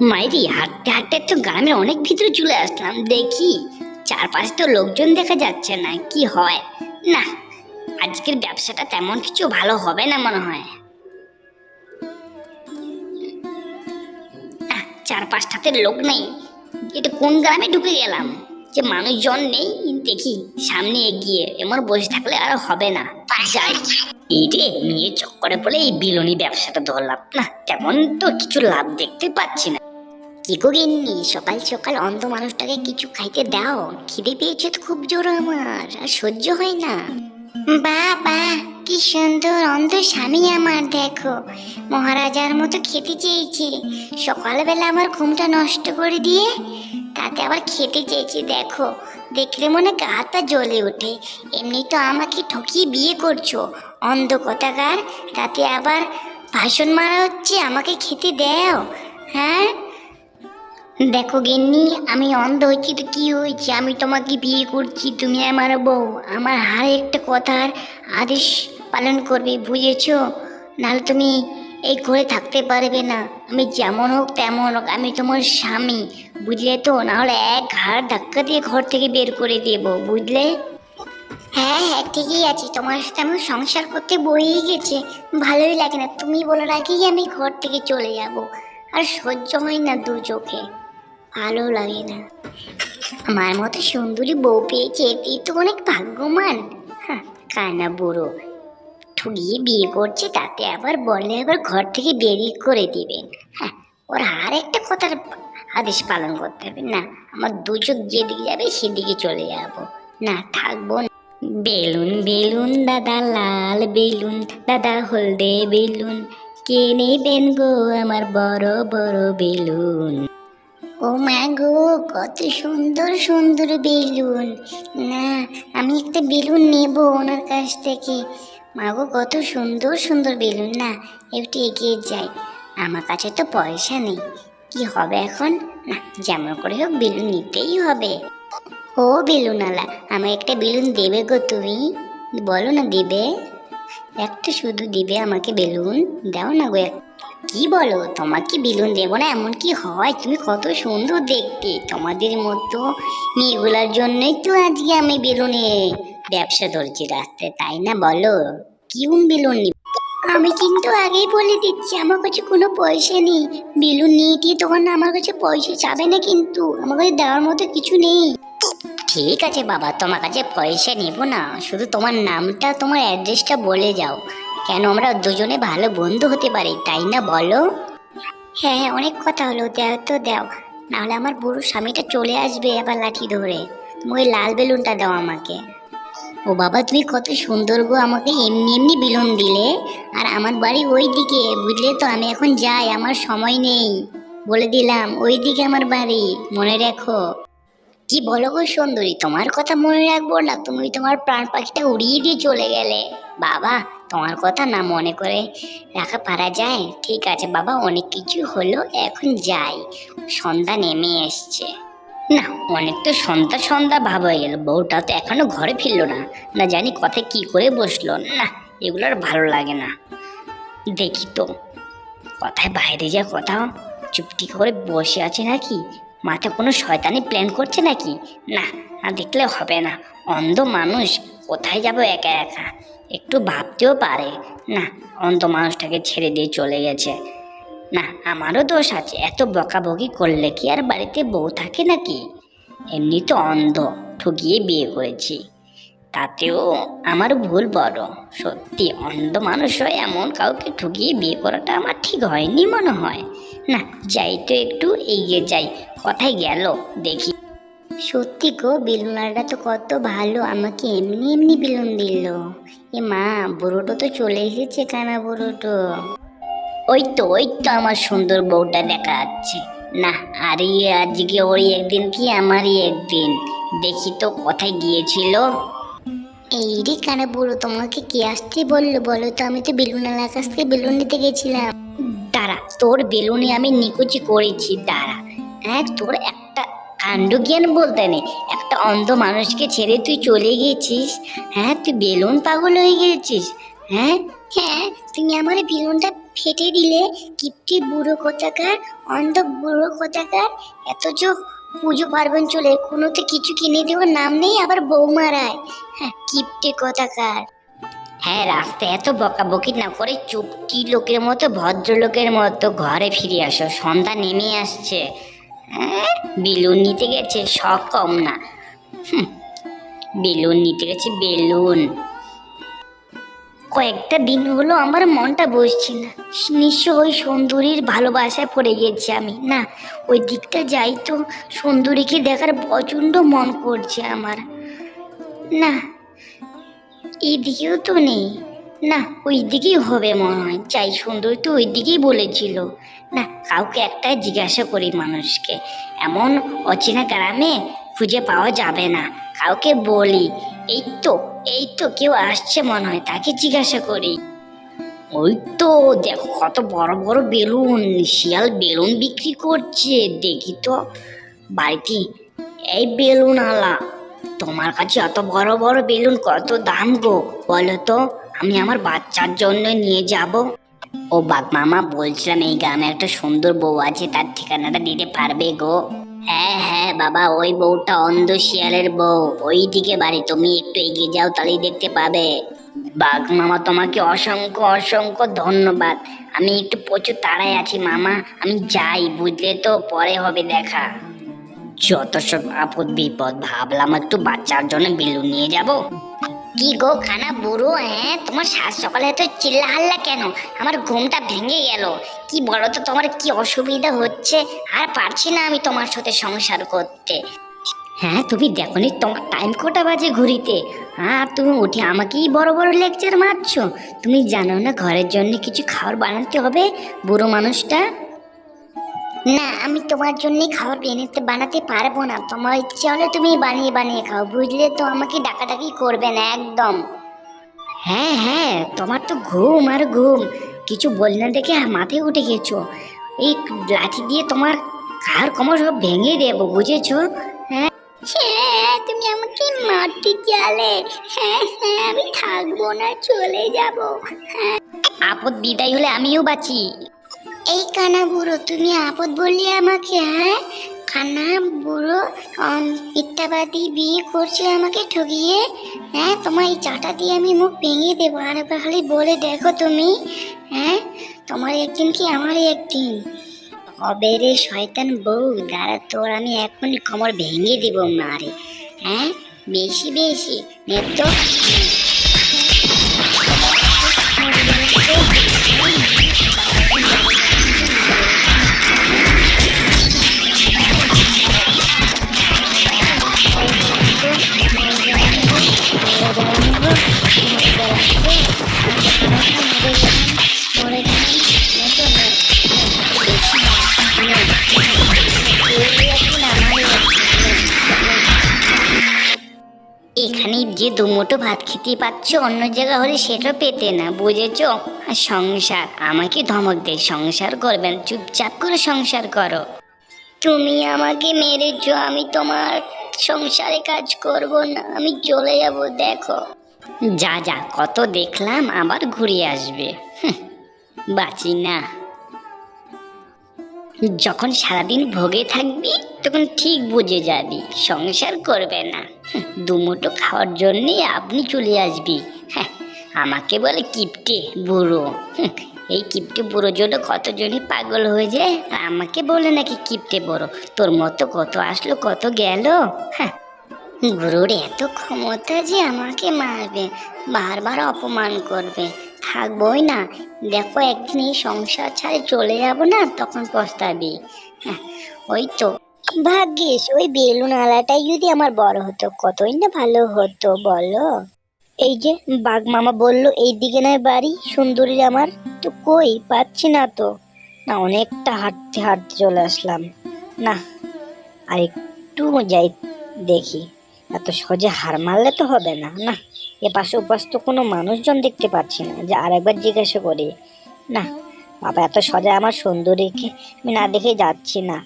মাইরি, হাঁটতে হাঁটতে তো গ্রামের অনেক ভিতরে চলে আসলাম। দেখি, চারপাশে তো লোকজন দেখা যাচ্ছে না, কি হয়? না, আজকের ব্যবসাটা তেমন কিছু ভালো হবে না মনে হয়। চার পাঁচটাতে লোক নেই। এটা কোন গ্রামে ঢুকে গেলাম? যে মানুষজন নেই, দেখি সামনে এগিয়ে এমন বসে থাকলে আর হবে না। যাই এই রে মেয়ে চক্করে বলে এই বিলনি ব্যবসাটা ধরলাম, না? তেমন তো কিছু লাভ দেখতে পাচ্ছি না। কি গিন্নি, সকাল সকাল অন্ধ মানুষটাকে কিছু খাইতে দাও। খিদে পেয়েছে তো খুব জোর আমার, আর সহ্য হয় না। বাবা, কি সুন্দর অন্ধ স্বামী আমার, দেখো। মহারাজার মতো খেতে চেয়েছে। সকালবেলা আমার ঘুমটা নষ্ট করে দিয়ে তাতে আবার খেতে চেয়েছি, দেখো। দেখলে মনে গা জ্বলে ওঠে। এমনি তো আমাকে ঠকিয়ে বিয়ে করছ। অন্ধ কথাকার, তাতে আবার ভাষণ মারা হচ্ছে, আমাকে খেতে দাও। হ্যাঁ? দেখো গিন্নি, আমি অন্ধ হচ্ছি তো কী হয়েছে? আমি তোমাকে বিয়ে করছি, তুমি আমার বউ। আমার হার একটা কথার আদেশ পালন করবে, বুঝেছ? নাহলে তুমি এই ঘরে থাকতে পারবে না। আমি যেমন হোক তেমন হোক, আমি তোমার স্বামী, বুঝলে তো? নাহলে এক ঘাড় ধাক্কা দিয়ে ঘর থেকে বের করে দেবো, বুঝলে? হ্যাঁ হ্যাঁ ঠিকই আছে। তোমার সাথে আমি সংসার করতে বইই গেছে। ভালোই লাগে না। তুমি বলার আগেই আমি ঘর থেকে চলে যাব। আর সহ্য হয় না দু চোখে। ভালো লাগে না। আমার মতো সুন্দরী বউ পেয়েছে, এতেই তো অনেক ভাগ্যমান হ্যাঁ কানা বুড়ো? ঠুগিয়ে বিয়ে করছে, তাতে আবার বললে আবার ঘর থেকে বেরিয়ে করে দিবে। হ্যাঁ ওর আর একটা কথার আদেশ পালন করতে হবে। না, আমার দু চোখ যেদিকে যাবে সেদিকে চলে যাব। না, থাকব। বেলুন বেলুন, দাদা, লাল বেলুন, দাদা, হলদে বেলুন, কে নেবেন গো আমার বড় বড় বেলুন? ও মা গো, কত সুন্দর সুন্দর বেলুন। না, আমি একটা বেলুন নেব ওনার কাছ থেকে। মা গো, কত সুন্দর সুন্দর বেলুন না, একটু এগিয়ে যাই। আমার কাছে তো পয়সা নেই। কি হবে এখন? না, যেমন করে হোক বেলুন নিতেই হবে। ও বেলুনওয়ালা আমায় একটা বেলুন দেবে গো তুমি? বলো না দেবে? একটা শুধু দিবে আমাকে বেলুন? দাও না গো কি বলো, তোমাকে বেলুন দেবো না, এমন কি হয়? তুমি কত সুন্দর দেখতে। তোমাদের মতো মেয়েগুলার জন্যই তো আজকে আমি বেলুনে ব্যবসা ধরছি রাস্তায়, তাই না বলো? কিউন বেলুন নিব আমি কিন্তু আগেই বলে দিচ্ছি, আমার কাছে কোনো পয়সা নেই। বেলুন নিয়ে দিয়ে তখন আমার কাছে পয়সা যাবে না কিন্তু, আমার কাছে দেওয়ার মতো কিছু নেই। ঠিক আছে বাবা, তোমার কাছে পয়সা নেব না, শুধু তোমার নামটা, তোমার অ্যাড্রেসটা বলে যাও। কেন আমরা দুজনে ভালো বন্ধু হতে পারি, তাই না বলো? হ্যাঁ হ্যাঁ অনেক কথা হলো, দেও তো, দাও। নাহলে আমার বুড়ো স্বামীটা চলে আসবে আবার লাঠি ধরে। তুমি ওই লাল বেলুনটা দাও আমাকে। ও বাবা তুমি কত সুন্দর গো, আমাকে এমনি এমনি বেলুন দিলে। আর আমার বাড়ি ওই দিকে বুঝলে তো? আমি এখন যাই, আমার সময় নেই। বলে দিলাম ওই দিকে আমার বাড়ি, মনে রেখো। কি বলো গো সুন্দরী, তোমার কথা মনে রাখব না? তুমি তোমার প্রাণ পাখিটা উড়িয়ে দিয়ে চলে গেলে। বাবা, তোমার কথা না মনে করে রাখা পারা যায়? ঠিক আছে বাবা, অনেক কিছু হলো, এখন যাই। সন্ধ্যা নেমে এসছে। না, অনেক তো সন্ধ্যা সন্ধ্যা ভাব হয়ে গেল। বউটা তো এখনও ঘরে ফিরলো না। না জানি কথায় কি করে বসল। না, এগুলো আর ভালো লাগে না। দেখি তো, কথায় বাইরে যা কথা। চুপটি করে বসে আছে নাকি? মাথা কোনো শয়তানি প্ল্যান করছে নাকি? না না দেখলে হবে না। অন্ধ মানুষ, কোথায় যাব একা একা? একটু ভাবতেও পারে। না, অন্ধ মানুষটাকে ছেড়ে দিয়ে চলে গেছে। না, আমারও দোষ আছে। এত বকাবকি করলে কি আর বাড়িতে বউ থাকে নাকি? এমনি তো অন্ধ ঠকিয়ে বিয়ে করেছি। তাতেও আমার ভুল বড়। সত্যি অন্ধ মানুষ হয়ে এমন কাউকে ঠকিয়ে বিয়ে করাটা আমার ঠিক হয়নি মনে হয়। না, যাই তো একটু এগিয়ে যাই। কথায় গেল, দেখি। সত্যি গো বেলুনারটা তো কত ভালো। আমাকে এমনি এমনি বেলুন দিল। এ মা, বুড়োটো তো চলে এসেছে কানা বুড়োটো? ওই তো ওই তো আমার সুন্দর বউটা দেখা যাচ্ছে। না আরে আজকে ওই একদিন কি? আমারই একদিন। দেখি তো কোথায় গিয়েছিল। এই রে কানা বুড়ো তোমাকে কে আসতে বলল? বলো তো আমি তো বেলুনালার কাছ থেকে বেলুন নিতে গেছিলাম। দাঁড়া তোর বেলুনে আমি নিকুচি করেছি দাঁড়া। হ্যাঁ তোর একটা কাণ্ড জ্ঞান বলতে নেই একটা অন্ধ মানুষকে ছেড়ে তুই চলে গেছিস। হ্যাঁ তুই বেলুন পাগল হয়ে গেছিস। হ্যাঁ? হ্যাঁ তুমি আমার বেলুনটা ফেটে দিলে কিপটি বুড়ো কোথাকার অন্ধ বুড়ো কোথাকার এত যে পুজো পার্বণ চলে কোনোতে কিছু কিনে দেওয়ার নাম নেই আবার বউ মারায় হ্যাঁ কিপটে কোথাকার। হ্যাঁ রাস্তায় এত বকাবকি না করে চুপটি লোকের মতো ভদ্রলোকের মতো ঘরে ফিরে আসো সন্ধ্যা নেমে আসছে। হ্যাঁ বেলুন নিতে গেছে শখ কম না। হুম, বেলুন নিতে গেছে বেলুন। কয়েকটা দিন হলো আমার মনটা বসছে না নিশ্চয় ওই সুন্দরীর ভালোবাসায় পড়ে গেছি আমি। না, ওই দিকটা যাই তো সুন্দরীকে দেখার প্রচণ্ড মন করছে আমার। না এইদিকেও তো নেই। না, ওই দিকেই হবে মনে হয়। চাই সুন্দর তো ওই দিকেই বলেছিল। না, কাউকে একটা জিজ্ঞাসা করি মানুষকে। এমন অচেনা গ্রামে খুঁজে পাওয়া যাবে না। কাউকে বলি এই তো এই তো কেউ আসছে মনে হয়, তাকে জিজ্ঞাসা করি। ওই তো, দেখো কত বড় বড় বেলুন, শিয়াল বেলুন বিক্রি করছে, দেখি তো। বাড়িতে এই বেলুন আলা তোমার কাছে অত বড় বড় বেলুন কত দাম গো, বলো তো, আমি আমার বাচ্চার জন্য নিয়ে যাব। ও বাপ মামা বলছিলাম এই গ্রামে একটা সুন্দর বউ আছে, তার ঠিকানাটা দিতে পারবে গো। হ্যাঁ হ্যাঁ বাবা, ওই বউটা অন্ধ শিয়ালের বউ। ওই দিকে বাড়ি, তুমি একটু এগিয়ে যাও, তাহলেই দেখতে পাবে। বাঘ মামা, তোমাকে অসংখ্য অসংখ্য ধন্যবাদ। আমি একটু প্রচুর তাড়ায় আছি, মামা। আমি যাই, বুঝলে তো, পরে হবে দেখা। যত সব আপদ বিপদ, ভাবলাম একটু বাচ্চার জন্য বেলুন নিয়ে যাব। কি গো, খানা বুড়ো হ্যাঁ? তোমার সাত সকালে এত চিল্লা হাল্লা কেন? আমার ঘুমটা ভেঙে গেল। কি বলো তো তোমার, কি অসুবিধা হচ্ছে? আর পারছি না আমি তোমার সাথে সংসার করতে। হ্যাঁ তুমি দেখো নি তোমার টাইম কটা বাজে ঘুরিতে আর তুমি উঠে আমাকেই বড় বড় লেকচার মারছো? তুমি জানো না ঘরের জন্য কিছু খাবার বানাতে হবে বুড়ো মানুষটা? না আমি তোমার জন্য খাবার বানাতে বানাতে পারব না। তোমার ইচ্ছে হলে তুমি বানিয়ে বানিয়ে খাও। বুঝলে তো আমাকে ডাকাডাকি করবে না একদম। হ্যাঁ হ্যাঁ তোমার তো ঘুম আর ঘুম। কিছু বল না দেখে মাথায় উঠে গেছো। এই লাঠি দিয়ে তোমার কার কমর সব ভেঙে দেবো বুঝেছ? হ্যাঁ। তুমি আমাকে মারতে চালে। হ্যাঁ হ্যাঁ আমি থাকব না চলে যাব। হ্যাঁ। আপদ বিদায় হলে আমিও বাঁচি। এই কানা বুড়ো, তুমি আপদ বললি আমাকে হ্যাঁ? কানা বুড়ো মিথ্যাবাদী বিয়ে করছে আমাকে ঠগিয়ে হ্যাঁ? তোমার এই চাটা দিয়ে আমি মুখ ভেঙে দেবো, আর একবার খালি বলে দেখো তুমি হ্যাঁ? তোমার একদিন কি আমারই একদিন? হবে রে শয়তান বউ, দাঁড়া তোর আমি এখনই কোমর ভেঙে দেবো মারে হ্যাঁ? বেশি বেশি তো। যে দুমুটো ভাত খেতে পাচ্ছ, অন্য জায়গা হলে সেটা পেতে না, বুঝেছ? আর সংসার, আমাকে ধমক দে, সংসার করবেন চুপচাপ করে সংসার করো। তুমি আমাকে মেরেছ, আমি তোমার সংসারে কাজ করব না, আমি চলে যাব, দেখো। যা যা, কত দেখলাম, আবার ঘুরে আসবে। বাঁচি না। যখন সারাদিন ভোগে থাকবি, তখন ঠিক বুঝে যাবি, সংসার করবে না। দুমুটো খাওয়ার জন্যই আপনি চলে আসবি। হ্যাঁ আমাকে বলে কিপটে বুড়ো। এই কিপটে বুড়ো জন্য কতজনই পাগল হয়ে যায়? আমাকে বলে নাকি কিপটে বুড়ো। তোর মতো কত আসলো, কত গেল? হ্যাঁ গুরুর এত ক্ষমতা যে আমাকে মারবে, বারবার অপমান করবে। থাকবোই না। দেখো, একদিন এই সংসার ছাড়ে চলে যাব না, তখন পস্তাবি। হ্যাঁ ওই তো ভাগ্যিস, ওই বেলুন আলাটাই যদি আমার বড় হতো, কতই না ভালো হতো, বলো। এই যে, বাঘ মামা বলল এই দিকে নয় বাড়ি, সুন্দরীর আমার, তো কই, পাচ্ছি না তো। না, অনেকটা হাঁটতে হাঁটতে চলে আসলাম। না, আর একটু যাই দেখি। এত সহজে হার মারলে তো হবে না না। এ পাশে ওপাশ তো কোনো মানুষজন দেখতে পাচ্ছি না, যে আরেকবার জিজ্ঞাসা করি। না, বাবা, এত সহজে আমার সুন্দরীকে আমি না দেখে যাচ্ছি না।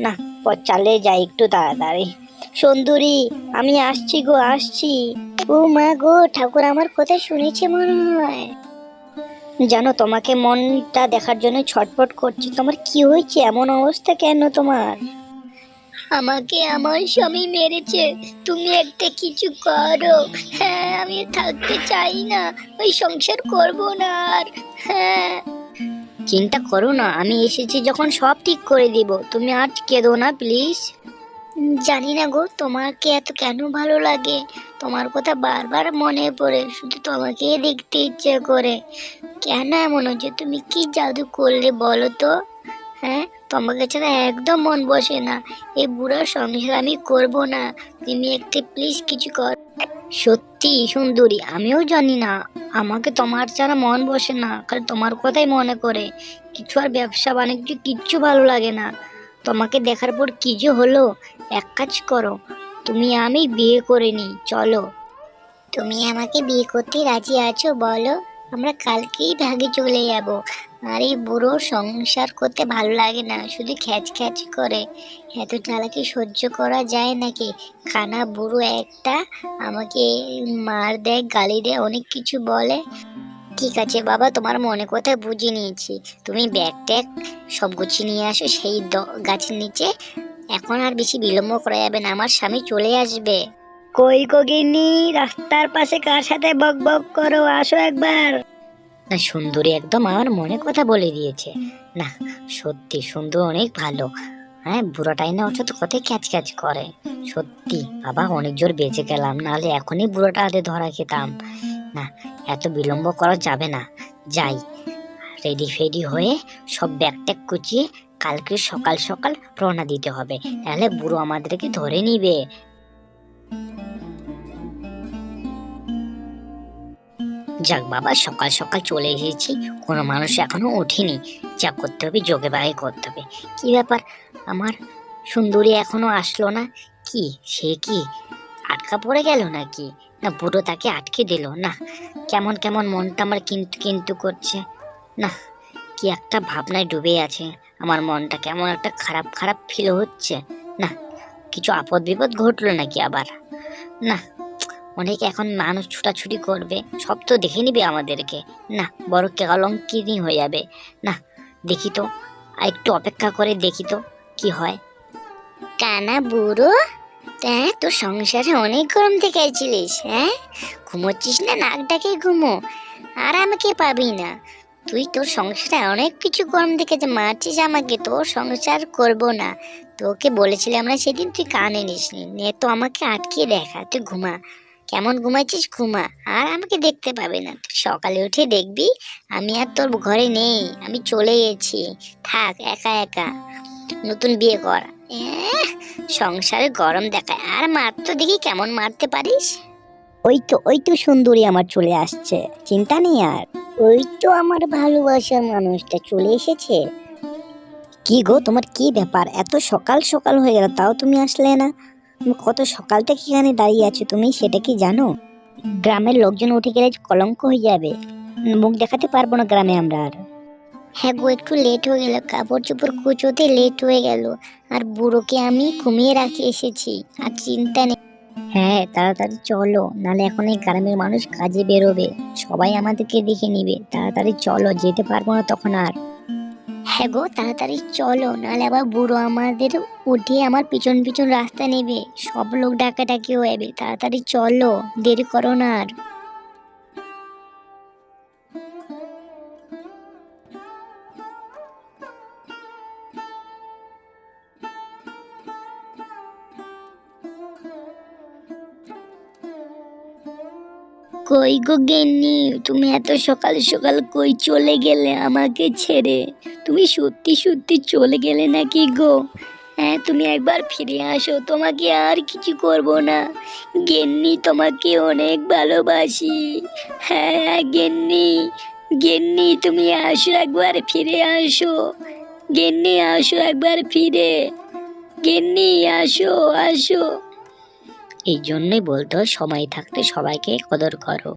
না, পথ চালিয়ে যাই একটু তাড়াতাড়ি। সুন্দরী, আমি আসছি গো, আসছি। ও মা গো, ঠাকুর আমার কথা শুনেছে মনে হয়। জানো, তোমাকে মনটা দেখার জন্য ছটফট করছি। তোমার কি হয়েছে? এমন অবস্থা কেন তোমার? আমাকে আমার স্বামী মেরেছে। তুমি একটা কিছু করো। হ্যাঁ আমি থাকতে চাই না। ওই সংসার করব না আর। হ্যাঁ। চিন্তা করো না, আমি এসেছি যখন সব ঠিক করে দিব। তুমি আর কেঁদো না, প্লিজ। জানি না গো, তোমাকে এত কেন ভালো লাগে? তোমার কথা বারবার মনে পড়ে, শুধু তোমাকে দেখতে ইচ্ছে করে। কেন এমন হচ্ছে? তুমি কি জাদু করলে বলো তো? হ্যাঁ তোমাকে ছাড়া একদম মন বসে না। এই বুড়ার সংসার আমি করব না। তুমি একটু প্লিজ কিছু কর। সত্যি, সুন্দরী, আমিও জানি না। আমাকে তোমার ছাড়া মন বসে না, খালি তোমার কথাই মনে করে। কিছু আর ব্যবসা বাণিজ্য কিচ্ছু ভালো লাগে না। তোমাকে দেখার পর কি যে হলো, এক কাজ করো, তুমি আমি বিয়ে করে নি চলো। তুমি আমাকে বিয়ে করতে রাজি আছো, বলো, আমরা কালকেই ভাগে চলে যাব। আর এই বুড়ো, সংসার করতে ভালো লাগে না। শুধু খ্যাচ খ্যাচ করে। এত চালাকি সহ্য করা যায় নাকি? খানা বুড়ো একটা আমাকে মার দেয়, গালি দেয়, অনেক কিছু বলে। ঠিক আছে বাবা, তোমার মনে কথা বুঝে নিয়েছি। তুমি ব্যাগ ট্যাগ সব গুছিয়ে নিয়ে আসো, সেই গাছের নিচে। এখন আর বেশি বিলম্ব করা যাবে না, আমার স্বামী চলে আসবে। কই গগিনি রাস্তার পাশে কার সাথে বক বক করো? আসো একবার। না সুন্দরী একদম আমার মনে কথা বলে দিয়েছে। না, সত্যি সুন্দর অনেক ভালো। হ্যাঁ বুড়োটাই না ওর সাথে কথাই ক্যাচ ক্যাচ করে। সত্যি, বাবা, অনেক জোর বেঁচে গেলাম, নাহলে এখনই বুড়োটা হাতে ধরা খেতাম। না, এত বিলম্ব করা যাবে না। যাই, রেডি ফেডি হয়ে সব ব্যাগ ট্যাগ কুচিয়ে কালকে সকাল সকাল রওনা দিতে হবে। নাহলে বুড়ো আমাদেরকে ধরে নিবে। যাক বাবা, সকাল সকাল চলে এসেছি। কোনো মানুষ এখনও ওঠেনি। যা করতে হবে, যোগে বাগে করতে হবে। কি ব্যাপার? আমার সুন্দরী এখনও আসলো না। কি? সে কি আটকা পড়ে গেল নাকি? না, বুড়ো তাকে আটকে দিল। না, কেমন কেমন মনটা আমার কিন্তু কিন্তু করছে। না, কি একটা ভাবনায় ডুবে আছে। আমার মনটা কেমন একটা খারাপ খারাপ ফিল হচ্ছে। না, কিছু আপদ বিপদ ঘটলো নাকি আবার? না অনেক এখন মানুষ ছুটাছুটি করবে, সব তো দেখে নিবে আমাদেরকে। না, বড় কেলঙ্কিনি হয়ে যাবে। না, দেখি তো, আর একটু অপেক্ষা করে দেখি তো, কি হয়। কানা বুড়ো হ্যাঁ তোর সংসারে অনেক গরম থেকে আইছিলিস হ্যাঁ? ঘুমোচ্ছিস না, নাক ডাকে ঘুমো। আর আমাকে পাবি না? তুই তোর সংসারে অনেক কিছু গরম দেখেছে মারছিস আমাকে, তোর সংসার করব না। তোকে বলেছিলাম না সেদিন তুই কানে নিসনি। নে তো আমাকে আটকে দেখা, তুই ঘুমা। কেমন ঘুমাচ্ছিস ঘুমা? আর আমাকে দেখতে পাবে না। সকালে উঠে দেখবি আমি আর তোর ঘরে নেই আমি চলে গেছি। থাক একা একা। নতুন বিয়ে কর। সংসারে গরম দেখায়। আর মার তো দেখি কেমন মারতে পারিস? ওই তো ওই তো সুন্দরী আমার চলে আসছে। চিন্তা নেই আর। ওই তো আমার ভালোবাসার মানুষটা চলে এসেছে। কি গো তোমার কি ব্যাপার? এত সকাল সকাল হয়ে গেল তাও তুমি আসলে না? কত সকাল থেকে এখানে দাঁড়িয়ে আছো তুমি সেটা কি জানো? গ্রামের লোকজন উঠে গেলে কলঙ্ক হয়ে যাবে। মুখ দেখাতে পারব না গ্রামে আমরা আর। হ্যাঁ গো একটু লেট হয়ে গেল। কাপড় চোপড় কুচোতে লেট হয়ে গেল। আর বুড়োকে আমি ঘুমিয়ে রাখি এসেছি আর চিন্তা নেই। হ্যাঁ তাড়াতাড়ি চলো নাহলে এখন এই গ্রামের মানুষ কাজে বেরোবে। সবাই আমাদেরকে দেখে নিবে। তাড়াতাড়ি চলো যেতে পারব না তখন আর। হ্যাঁ গো, তাড়াতাড়ি চলো, নাহলে আবার বুড়ো আমাদের উঠে আমার পিছন পিছন রাস্তা নেবে। সব লোক ডাকাডাকি হয়ে যাবে তাড়াতাড়ি চলো, দেরি করো না আর। কই গো গেন্নি? তুমি এত সকাল সকাল কই চলে গেলে আমাকে ছেড়ে? তুমি সত্যি সত্যি চলে গেলে নাকি গো? হ্যাঁ তুমি একবার ফিরে আসো, তোমাকে আর কিছু করব না। গেন্নি, তোমাকে অনেক ভালোবাসি। হ্যাঁ গেন্নি গেন্নি, তুমি আসো একবার ফিরে আসো। গেন্নি, আসো একবার ফিরে। গেন্নি, আসো আসো। এই জন্যই বলতো সময় থাকতে সবাইকে কদর করো।